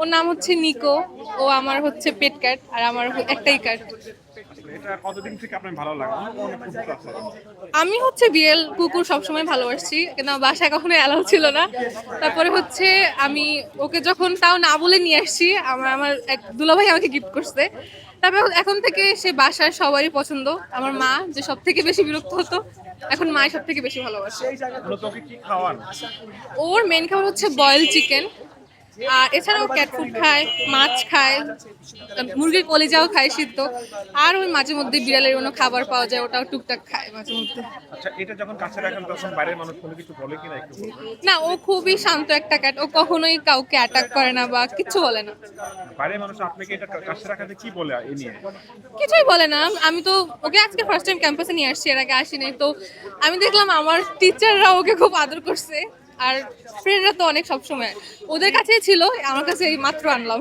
ওর নাম হচ্ছে নিকো। ও আমার হচ্ছে পেট ক্যাট আর আমার একটাই আছে। আমি হচ্ছে বিড়াল কুকুর সবসময় ভালোবাসছি কিন্তু আমার বাসায় কখনো অ্যালাউ ছিল না। তারপরে হচ্ছে আমি ওকে যখন তাও না বলে নিয়ে আসছি আমার আমার এক দুলাভাই আমাকে গিফট করছে। তারপরে এখন থেকে সে বাসার সবারই পছন্দ। আমার মা যে সব থেকে বেশি বিরক্ত হতো এখন মায়ের সব থেকে বেশি ভালোবাসে। ওর মেন খাবার হচ্ছে বয়েল চিকেন আর এছাড়াও ক্যাট ফুড খায় মাছ খায় মুরগির কলিজাও খায় সিদ্ধ। আর ওই মাঝে মধ্যে বিড়ালের কোনো খাবার পাওয়া যায় ওটাও টুকটাক খায় মাঝে মধ্যে। আচ্ছা এটা যখন কাছে রাখেন তখন বাইরের মানুষ কোনো কিছু বলে কিনা একটু না ও খুবই শান্ত একটা ক্যাট ও কখনোই কাউকে অ্যাটাক করে না বা কিছু বলে না। বাইরের মানুষ আপনাকে এটা কাছে রাখাতে কি বলে এ নিয়ে? কিছুই বলে না। আমি তো ওকে আজকে ফার্স্ট টাইম ক্যাম্পাসে নিয়ে আসছি এর আগে আসিনি। তো আমি দেখলাম আমার টিচাররা ওকে খুব আদর করছে। আর ফ্রেন্ডরা তো অনেক সবসময়। ওদের কাছেই ছিল আমার কাছে এই মাত্র আনলাম।